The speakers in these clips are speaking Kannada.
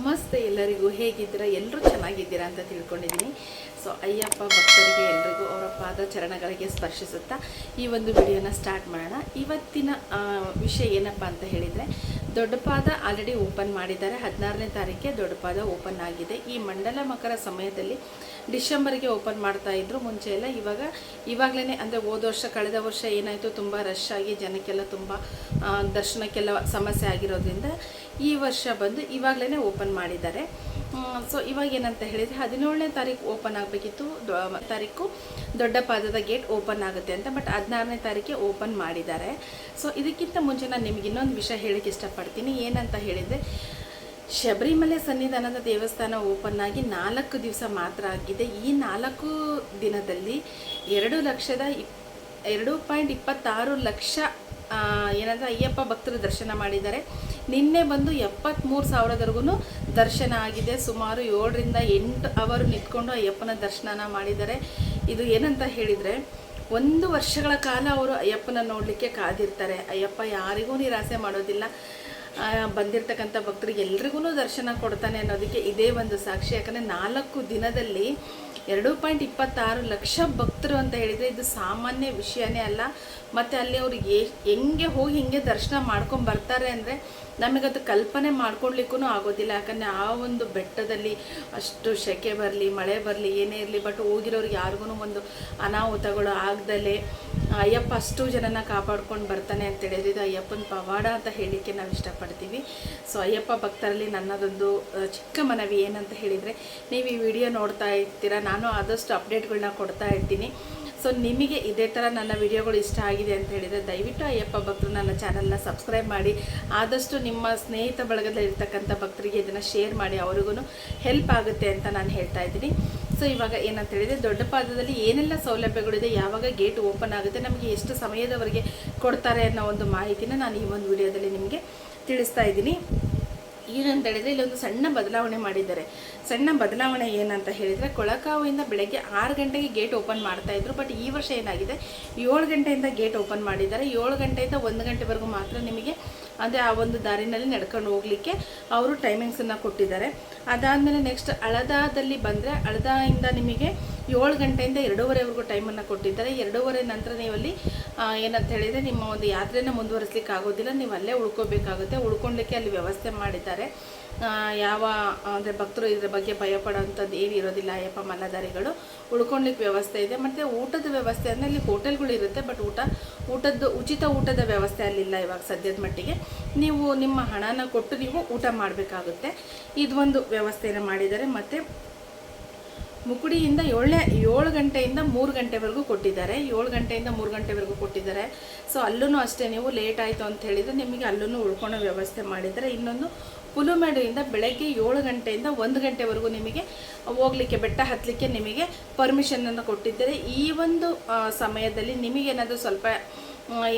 ನಮಸ್ತೆ ಎಲ್ಲರಿಗೂ ಹೇಗಿದ್ದೀರಾ? ಎಲ್ಲರೂ ಚೆನ್ನಾಗಿದ್ದೀರಾ ಅಂತ ತಿಳ್ಕೊಂಡಿದ್ದೀನಿ. ಸೊ ಅಯ್ಯಪ್ಪ ಭಕ್ತರಿಗೆ ಎಲ್ರಿಗೂ ಅವರ ಪಾದ ಚರಣಗಳಿಗೆ ಸ್ಪರ್ಶಿಸುತ್ತಾ ಈ ಒಂದು ವಿಡಿಯೋನ ಸ್ಟಾರ್ಟ್ ಮಾಡೋಣ. ಇವತ್ತಿನ ವಿಷಯ ಏನಪ್ಪ ಅಂತ ಹೇಳಿದರೆ ದೊಡ್ಡಪಾದ ಆಲ್ರೆಡಿ ಓಪನ್ ಮಾಡಿದ್ದಾರೆ. ಹದಿನಾರನೇ ತಾರೀಕಿಗೆ ದೊಡ್ಡಪಾದ ಓಪನ್ ಆಗಿದೆ. ಈ ಮಂಡಲ ಮಕರ ಸಮಯದಲ್ಲಿ ಡಿಸೆಂಬರ್ಗೆ ಓಪನ್ ಮಾಡ್ತಾ ಇದ್ರು. ಮುಂಚೆ ಎಲ್ಲ ಇವಾಗ ಇವಾಗಲೇ ಅಂದರೆ ಹೋದ ವರ್ಷ, ಕಳೆದ ವರ್ಷ ಏನಾಯಿತು? ತುಂಬ ರಶ್ ಆಗಿ ಜನಕ್ಕೆಲ್ಲ ತುಂಬ ದರ್ಶನಕ್ಕೆಲ್ಲ ಸಮಸ್ಯೆ ಆಗಿರೋದ್ರಿಂದ ಈ ವರ್ಷ ಬಂದು ಇವಾಗಲೇ ಓಪನ್ ಮಾಡಿದ್ದಾರೆ. ಸೊ ಇವಾಗ ಏನಂತ ಹೇಳಿದರೆ ಹದಿನೇಳನೇ ತಾರೀಕು ಓಪನ್ ಆಗಬೇಕಿತ್ತು. ತಾರೀಕು ದೊಡ್ಡ ಪಾದದ ಗೇಟ್ ಓಪನ್ ಆಗುತ್ತೆ ಅಂತ ಬಟ್ ಹದಿನಾರನೇ ತಾರೀಕಿಗೆ ಓಪನ್ ಮಾಡಿದ್ದಾರೆ. ಸೊ ಇದಕ್ಕಿಂತ ಮುಂಚೆ ನಾನು ನಿಮ್ಗೆ ಇನ್ನೊಂದು ವಿಷಯ ಹೇಳಕ್ಕೆ ಇಷ್ಟಪಡ್ತೀನಿ. ಏನಂತ ಹೇಳಿದರೆ, ಶಬರಿಮಲೆ ಸನ್ನಿಧಾನದ ದೇವಸ್ಥಾನ ಓಪನ್ ಆಗಿ ನಾಲ್ಕು ದಿವಸ ಮಾತ್ರ ಆಗಿದೆ. ಈ ನಾಲ್ಕು ದಿನದಲ್ಲಿ ಎರಡು ಲಕ್ಷದ ಇಪ್, ಎರಡು ಪಾಯಿಂಟ್ ಇಪ್ಪತ್ತಾರು ಲಕ್ಷ ಏನಂದ್ರೆ ಅಯ್ಯಪ್ಪ ಭಕ್ತರು ದರ್ಶನ ಮಾಡಿದ್ದಾರೆ. ನಿನ್ನೆ ಬಂದು ಎಪ್ಪತ್ತ್ಮೂರು ಸಾವಿರದವರೆಗೂ ದರ್ಶನ ಆಗಿದೆ. ಸುಮಾರು ಏಳರಿಂದ ಎಂಟು ಅವರು ನಿಂತ್ಕೊಂಡು ಅಯ್ಯಪ್ಪನ ದರ್ಶನನ ಮಾಡಿದ್ದಾರೆ. ಇದು ಏನಂತ ಹೇಳಿದರೆ, ಒಂದು ವರ್ಷಗಳ ಕಾಲ ಅವರು ಅಯ್ಯಪ್ಪನ ನೋಡಲಿಕ್ಕೆ ಕಾದಿರ್ತಾರೆ. ಅಯ್ಯಪ್ಪ ಯಾರಿಗೂ ನಿರಾಸೆ ಮಾಡೋದಿಲ್ಲ. ಬಂದಿರ್ತಕ್ಕಂಥ ಭಕ್ತರಿಗೆ ಎಲ್ರಿಗೂ ದರ್ಶನ ಕೊಡ್ತಾನೆ ಅನ್ನೋದಕ್ಕೆ ಇದೇ ಒಂದು ಸಾಕ್ಷಿ. ಯಾಕಂದರೆ ನಾಲ್ಕು ದಿನದಲ್ಲಿ ಎರಡು ಪಾಯಿಂಟ್ ಇಪ್ಪತ್ತಾರು ಲಕ್ಷ ಭಕ್ತರು ಅಂತ ಹೇಳಿದರೆ ಇದು ಸಾಮಾನ್ಯ ವಿಷಯನೇ ಅಲ್ಲ. ಮತ್ತು ಅಲ್ಲಿ ಅವ್ರಿಗೆ ಹೆಂಗೆ ಹೋಗಿ ಹಿಂಗೆ ದರ್ಶನ ಮಾಡ್ಕೊಂಡು ಬರ್ತಾರೆ ಅಂದರೆ ನಮಗದು ಕಲ್ಪನೆ ಮಾಡ್ಕೊಳ್ಲಿಕ್ಕೂ ಆಗೋದಿಲ್ಲ. ಯಾಕಂದರೆ ಆ ಒಂದು ಬೆಟ್ಟದಲ್ಲಿ ಅಷ್ಟು ಸೆಕೆ ಬರಲಿ, ಮಳೆ ಬರಲಿ, ಏನೇ ಇರಲಿ ಬಟ್ ಹೋಗಿರೋರು ಯಾರಿಗೂ ಒಂದು ಅನಾಹುತಗಳು ಆಗ್ದಲೇ ಅಯ್ಯಪ್ಪ ಅಷ್ಟು ಜನನ ಕಾಪಾಡ್ಕೊಂಡು ಬರ್ತಾನೆ ಅಂತ ಹೇಳಿದ್ರೆ ಇದು ಅಯ್ಯಪ್ಪನ ಪವಾಡ ಅಂತ ಹೇಳಲಿಕ್ಕೆ ನಾವು ಇಷ್ಟಪಡ್ತೀವಿ. ಸೊ ಅಯ್ಯಪ್ಪ ಭಕ್ತರಲ್ಲಿ ನನ್ನದೊಂದು ಚಿಕ್ಕ ಮನವಿ ಏನಂತ ಹೇಳಿದರೆ, ನೀವು ಈ ವಿಡಿಯೋ ನೋಡ್ತಾ ಇರ್ತೀರ, ನಾನು ಆದಷ್ಟು ಅಪ್ಡೇಟ್ಗಳನ್ನ ಕೊಡ್ತಾ ಇರ್ತೀನಿ. ಸೊ ನಿಮಗೆ ಇದೇ ಥರ ನನ್ನ ವಿಡಿಯೋಗಳು ಇಷ್ಟ ಆಗಿದೆ ಅಂತ ಹೇಳಿದರೆ, ದಯವಿಟ್ಟು ಅಯ್ಯಪ್ಪ ಭಕ್ತರು ನನ್ನ ಚಾನಲ್ನ ಸಬ್ಸ್ಕ್ರೈಬ್ ಮಾಡಿ. ಆದಷ್ಟು ನಿಮ್ಮ ಸ್ನೇಹಿತ ಬಳಗದಲ್ಲಿ ಇರ್ತಕ್ಕಂಥ ಭಕ್ತರಿಗೆ ಇದನ್ನು ಶೇರ್ ಮಾಡಿ ಅವ್ರಿಗೂ ಹೆಲ್ಪ್ ಆಗುತ್ತೆ ಅಂತ ನಾನು ಹೇಳ್ತಾ ಇದ್ದೀನಿ. ಸೊ ಇವಾಗ ಏನಂತ ಹೇಳಿದರೆ ದೊಡ್ಡ ಪಾದದಲ್ಲಿ ಏನೆಲ್ಲ ಸೌಲಭ್ಯಗಳಿದೆ, ಯಾವಾಗ ಗೇಟ್ ಓಪನ್ ಆಗುತ್ತೆ, ನಮಗೆ ಎಷ್ಟು ಸಮಯದವರೆಗೆ ಕೊಡ್ತಾರೆ ಅನ್ನೋ ಒಂದು ಮಾಹಿತಿನ ನಾನು ಈ ಒಂದು ವಿಡಿಯೋದಲ್ಲಿ ನಿಮಗೆ ತಿಳಿಸ್ತಾ ಇದ್ದೀನಿ. ಏನಂತ ಇಲ್ಲಿ ಇಲ್ಲೊಂದು ಸಣ್ಣ ಬದಲಾವಣೆ ಮಾಡಿದ್ದಾರೆ. ಸಣ್ಣ ಬದಲಾವಣೆ ಏನಂತ ಹೇಳಿದರೆ ಕೊಳಕಾವಿಂದ ಬೆಳಗ್ಗೆ ಆರು ಗಂಟೆಗೆ ಗೇಟ್ ಓಪನ್ ಮಾಡ್ತಾ ಇದ್ರು ಬಟ್ ಈ ವರ್ಷ ಏನಾಗಿದೆ? ಏಳು ಗಂಟೆಯಿಂದ ಗೇಟ್ ಓಪನ್ ಮಾಡಿದ್ದಾರೆ. ಏಳು ಗಂಟೆಯಿಂದ ಒಂದು ಗಂಟೆವರೆಗೂ ಮಾತ್ರ ನಿಮಗೆ ಅಂದರೆ ಆ ಒಂದು ದಾರಿನಲ್ಲಿ ನಡ್ಕೊಂಡು ಹೋಗಲಿಕ್ಕೆ ಅವರು ಟೈಮಿಂಗ್ಸನ್ನು ಕೊಟ್ಟಿದ್ದಾರೆ. ಅದಾದಮೇಲೆ ನೆಕ್ಸ್ಟ್ ಅಳದಾದಲ್ಲಿ ಬಂದರೆ ಅಳದಾಯಿಂದ ನಿಮಗೆ ಏಳು ಗಂಟೆಯಿಂದ ಎರಡೂವರೆವರೆಗೂ ಟೈಮನ್ನು ಕೊಟ್ಟಿದ್ದಾರೆ. ಎರಡೂವರೆ ನಂತರ ನೀವು ಆ, ಏನಂತ ಹೇಳಿದರೆ ನಿಮ್ಮ ಒಂದು ಯಾತ್ರೆನ ಮುಂದುವರಿಸ್ಲಿಕ್ಕೆ ಆಗೋದಿಲ್ಲ ನೀವು ಅಲ್ಲೇ ಉಳ್ಕೋಬೇಕಾಗುತ್ತೆ. ಉಳ್ಕೊಳ್ಲಿಕ್ಕೆ ಅಲ್ಲಿ ವ್ಯವಸ್ಥೆ ಮಾಡಿದ್ದಾರೆ. ಯಾವ, ಅಂದರೆ ಭಕ್ತರು ಇದರ ಬಗ್ಗೆ ಭಯಪಡೋವಂಥದ್ದು ಏನು ಇರೋದಿಲ್ಲ, ಅಯ್ಯಪ್ಪ ಮಲ್ಲಧಾರಿಗಳು. ಉಳ್ಕೊಳ್ಲಿಕ್ಕೆ ವ್ಯವಸ್ಥೆ ಇದೆ. ಮತ್ತು ಊಟದ ವ್ಯವಸ್ಥೆ ಅಂದರೆ ಅಲ್ಲಿ ಹೋಟೆಲ್ಗಳು ಇರುತ್ತೆ, ಬಟ್ ಊಟ, ಊಟದ್ದು, ಉಚಿತ ಊಟದ ವ್ಯವಸ್ಥೆ ಅಲ್ಲಿಲ್ಲ ಇವಾಗ ಸದ್ಯದ ಮಟ್ಟಿಗೆ. ನೀವು ನಿಮ್ಮ ಹಣನ ಕೊಟ್ಟು ನೀವು ಊಟ ಮಾಡಬೇಕಾಗುತ್ತೆ. ಇದೊಂದು ವ್ಯವಸ್ಥೆಯನ್ನು ಮಾಡಿದ್ದಾರೆ. ಮತ್ತು ಮುಕುಡಿಯಿಂದ ಏಳನೇ ಏಳು ಗಂಟೆಯಿಂದ ಮೂರು ಗಂಟೆವರೆಗೂ ಕೊಟ್ಟಿದ್ದಾರೆ. ಏಳು ಗಂಟೆಯಿಂದ ಮೂರು ಗಂಟೆವರೆಗೂ ಕೊಟ್ಟಿದ್ದಾರೆ. ಸೊ ಅಲ್ಲೂ ಅಷ್ಟೇ ನೀವು ಲೇಟ್ ಆಯಿತು ಅಂತ ಹೇಳಿದರೆ ನಿಮಗೆ ಅಲ್ಲೂ ಉಳ್ಕೊಳ್ಳೋ ವ್ಯವಸ್ಥೆ ಮಾಡಿದ್ದಾರೆ. ಇನ್ನೊಂದು ಪುಲುಮೆಡುವಿಂದ ಬೆಳಗ್ಗೆ ಏಳು ಗಂಟೆಯಿಂದ ಒಂದು ಗಂಟೆವರೆಗೂ ನಿಮಗೆ ಹೋಗಲಿಕ್ಕೆ, ಬೆಟ್ಟ ಹತ್ತಲಿಕ್ಕೆ ನಿಮಗೆ ಪರ್ಮಿಷನನ್ನು ಕೊಟ್ಟಿದ್ದಾರೆ. ಈ ಒಂದು ಸಮಯದಲ್ಲಿ ನಿಮಗೇನಾದರೂ ಸ್ವಲ್ಪ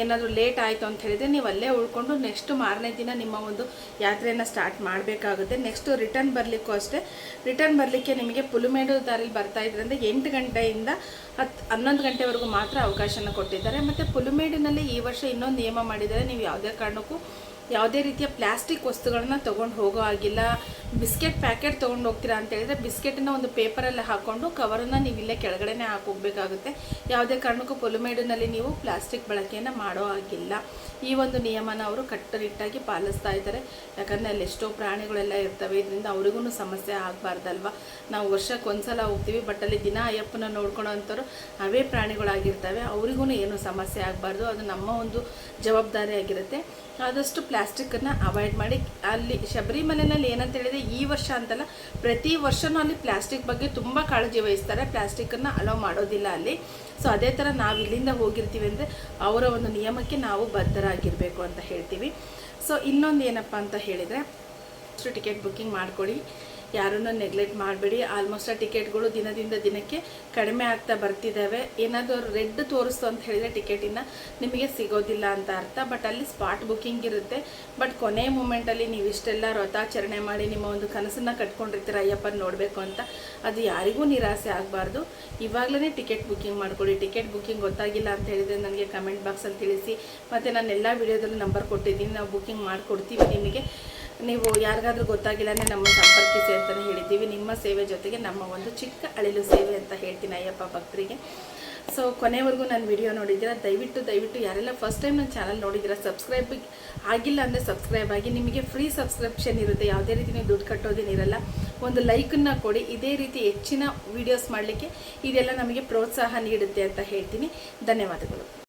ಏನಾದರೂ ಲೇಟ್ ಆಯಿತು ಅಂತ ಹೇಳಿದರೆ ನೀವು ಅಲ್ಲೇ ಉಳ್ಕೊಂಡು ನೆಕ್ಸ್ಟ್ ಮಾರನೇ ದಿನ ನಿಮ್ಮ ಒಂದು ಯಾತ್ರೆಯನ್ನು ಸ್ಟಾರ್ಟ್ ಮಾಡಬೇಕಾಗುತ್ತೆ. ನೆಕ್ಸ್ಟು ರಿಟರ್ನ್ ಬರಲಿಕ್ಕೂ ಅಷ್ಟೇ. ರಿಟರ್ನ್ ಬರಲಿಕ್ಕೆ ನಿಮಗೆ ಪುಲುಮೇಡು ದಾರಿಲಿ ಬರ್ತಾ ಇದ್ರಿಂದ ಎಂಟು ಗಂಟೆಯಿಂದ ಹತ್ತು ಹನ್ನೊಂದು ಗಂಟೆವರೆಗೂ ಮಾತ್ರ ಅವಕಾಶನ ಕೊಟ್ಟಿದ್ದಾರೆ. ಮತ್ತು ಪುಲುಮೇಡಿನಲ್ಲಿ ಈ ವರ್ಷ ಇನ್ನೊಂದು ನಿಯಮ ಮಾಡಿದ್ದಾರೆ. ನೀವು ಯಾವುದೇ ಕಾರಣಕ್ಕೂ ಯಾವುದೇ ರೀತಿಯ ಪ್ಲಾಸ್ಟಿಕ್ ವಸ್ತುಗಳನ್ನ ತೊಗೊಂಡು ಹೋಗೋ ಆಗಿಲ್ಲ ಬಿಸ್ಕೆಟ್ ಪ್ಯಾಕೆಟ್ ತೊಗೊಂಡು ಹೋಗ್ತೀರಾ ಅಂತ ಹೇಳಿದ್ರೆ ಬಿಸ್ಕೆಟನ್ನ ಒಂದು ಪೇಪರಲ್ಲಿ ಹಾಕ್ಕೊಂಡು ಕವರನ್ನು ನೀವು ಇಲ್ಲೇ ಕೆಳಗಡೆನೇ ಹಾಕೋಗ್ಬೇಕಾಗುತ್ತೆ ಯಾವುದೇ ಕಾರಣಕ್ಕೂ ಪೊಲುಮೇಡಿನಲ್ಲಿ ನೀವು ಪ್ಲಾಸ್ಟಿಕ್ ಬಳಕೆಯನ್ನು ಮಾಡೋ ಆಗಿಲ್ಲ ಈ ಒಂದು ನಿಯಮನ ಅವರು ಕಟ್ಟುನಿಟ್ಟಾಗಿ ಪಾಲಿಸ್ತಾ ಇದ್ದಾರೆ. ಯಾಕಂದರೆ ಅಲ್ಲಿ ಎಷ್ಟೋ ಪ್ರಾಣಿಗಳೆಲ್ಲ ಇರ್ತವೆ, ಇದರಿಂದ ಅವ್ರಿಗೂ ಸಮಸ್ಯೆ ಆಗಬಾರ್ದಲ್ವ? ನಾವು ವರ್ಷಕ್ಕೆ ಒಂದ್ಸಲ ಹೋಗ್ತೀವಿ, ಬಟ್ ಅಲ್ಲಿ ದಿನ ಅಯ್ಯಪ್ಪನ ನೋಡ್ಕೊಳೋ ಅಂಥವ್ರು ಅವೇ ಪ್ರಾಣಿಗಳಾಗಿರ್ತವೆ. ಅವ್ರಿಗೂ ಏನು ಸಮಸ್ಯೆ ಆಗಬಾರ್ದು, ಅದು ನಮ್ಮ ಒಂದು ಜವಾಬ್ದಾರಿ ಆಗಿರುತ್ತೆ ಆದಷ್ಟು ಪ್ಲಾಸ್ಟಿಕ್ಕನ್ನು ಅವಾಯ್ಡ್ ಮಾಡಿ, ಅಲ್ಲಿ ಶಬರಿಮಲೆಯಲ್ಲಿ ಏನಂತ ಹೇಳಿದರೆ ಈ ವರ್ಷ ಅಂತಲ್ಲ, ಪ್ರತಿ ವರ್ಷವೂ ಅಲ್ಲಿ ಪ್ಲಾಸ್ಟಿಕ್ ಬಗ್ಗೆ ತುಂಬ ಕಾಳಜಿ ವಹಿಸ್ತಾರೆ. ಪ್ಲಾಸ್ಟಿಕ್ಕನ್ನು ಅಲೋ ಮಾಡೋದಿಲ್ಲ ಅಲ್ಲಿ. ಸೊ ಅದೇ ಥರ ನಾವು ಇಲ್ಲಿಂದ ಹೋಗಿರ್ತೀವಿ ಅಂದರೆ ಅವರ ಒಂದು ನಿಯಮಕ್ಕೆ ನಾವು ಬದ್ಧರಾಗಿರಬೇಕು ಅಂತ ಹೇಳ್ತೀವಿ. ಸೊ ಇನ್ನೊಂದು ಏನಪ್ಪ ಅಂತ ಹೇಳಿದರೆ ಅಷ್ಟು ಟಿಕೆಟ್ ಬುಕ್ಕಿಂಗ್ ಮಾಡಿಕೊಡಿ ಯಾರನ್ನು ನೆಗ್ಲೆಕ್ಟ್ ಮಾಡಬೇಡಿ. ಆಲ್ಮೋಸ್ಟ್ ಆ ಟಿಕೆಟ್ಗಳು ದಿನದಿಂದ ದಿನಕ್ಕೆ ಕಡಿಮೆ ಆಗ್ತಾ ಬರ್ತಿದ್ದಾವೆ. ಏನಾದರೂ ರೆಡ್ ತೋರಿಸ್ತು ಅಂತ ಹೇಳಿದರೆ ಟಿಕೆಟಿನ ನಿಮಗೆ ಸಿಗೋದಿಲ್ಲ ಅಂತ ಅರ್ಥ. ಬಟ್ ಅಲ್ಲಿ ಸ್ಪಾಟ್ ಬುಕ್ಕಿಂಗ್ ಇರುತ್ತೆ. ಬಟ್ ಕೊನೆ ಮೂಮೆಂಟಲ್ಲಿ ನೀವು ಇಷ್ಟೆಲ್ಲ ವ್ರತಾಚರಣೆ ಮಾಡಿ ನಿಮ್ಮ ಒಂದು ಕನಸನ್ನು ಕಟ್ಕೊಂಡಿರ್ತೀರ, ಅಯ್ಯಪ್ಪನ ನೋಡಬೇಕು ಅಂತ ಅದು ಯಾರಿಗೂ ನಿರಾಸೆ ಆಗಬಾರ್ದು. ಇವಾಗಲೇ ಟಿಕೆಟ್ ಬುಕ್ಕಿಂಗ್ ಮಾಡ್ಕೊಳ್ಳಿ ಟಿಕೆಟ್ ಬುಕ್ಕಿಂಗ್ ಗೊತ್ತಾಗಿಲ್ಲ ಅಂತ ಹೇಳಿದರೆ ನನಗೆ ಕಮೆಂಟ್ ಬಾಕ್ಸಲ್ಲಿ ತಿಳಿಸಿ. ಮತ್ತು ನಾನು ಎಲ್ಲ ವಿಡಿಯೋದಲ್ಲೂ ನಂಬರ್ ಕೊಟ್ಟಿದ್ದೀನಿ. ನಾವು ಬುಕ್ಕಿಂಗ್ ಮಾಡಿಕೊಡ್ತೀವಿ ನಿಮಗೆ. ನೀವು ಯಾರಿಗಾದ್ರೂ ಗೊತ್ತಾಗಿಲ್ಲ ಅಂದರೆ ನಮ್ಮ ಸಂಪರ್ಕಿಸಿ ಅಂತಲೇ ಹೇಳಿದ್ದೀವಿ. ನಿಮ್ಮ ಸೇವೆ ಜೊತೆಗೆ ನಮ್ಮ ಒಂದು ಚಿಕ್ಕ ಅಳಿಲು ಸೇವೆ ಅಂತ ಹೇಳ್ತೀನಿ ಅಯ್ಯಪ್ಪ ಭಕ್ತರಿಗೆ. ಸೊ ಕೊನೆವರೆಗೂ ನನ್ನ ವಿಡಿಯೋ ನೋಡಿದ್ದೀರಾ? ದಯವಿಟ್ಟು ದಯವಿಟ್ಟು ಯಾರೆಲ್ಲ ಫಸ್ಟ್ ಟೈಮ್ ನನ್ನ ಚಾನಲ್ ನೋಡಿದ್ದೀರಾ ಸಬ್ಸ್ಕ್ರೈಬ್ ಆಗಿಲ್ಲ ಅಂದರೆ ಸಬ್ಸ್ಕ್ರೈಬ್ ಆಗಿ. ನಿಮಗೆ ಫ್ರೀ ಸಬ್ಸ್ಕ್ರಿಪ್ಷನ್ ಇರುತ್ತೆ. ಯಾವುದೇ ರೀತಿ ನೀವು ದುಡ್ಡು ಕಟ್ಟೋದೇನಿರಲ್ಲ ಒಂದು ಲೈಕನ್ನು ಕೊಡಿ. ಇದೇ ರೀತಿ ಹೆಚ್ಚಿನ ವೀಡಿಯೋಸ್ ಮಾಡಲಿಕ್ಕೆ ಇದೆಲ್ಲ ನಮಗೆ ಪ್ರೋತ್ಸಾಹ ನೀಡುತ್ತೆ ಅಂತ ಹೇಳ್ತೀನಿ. ಧನ್ಯವಾದಗಳು.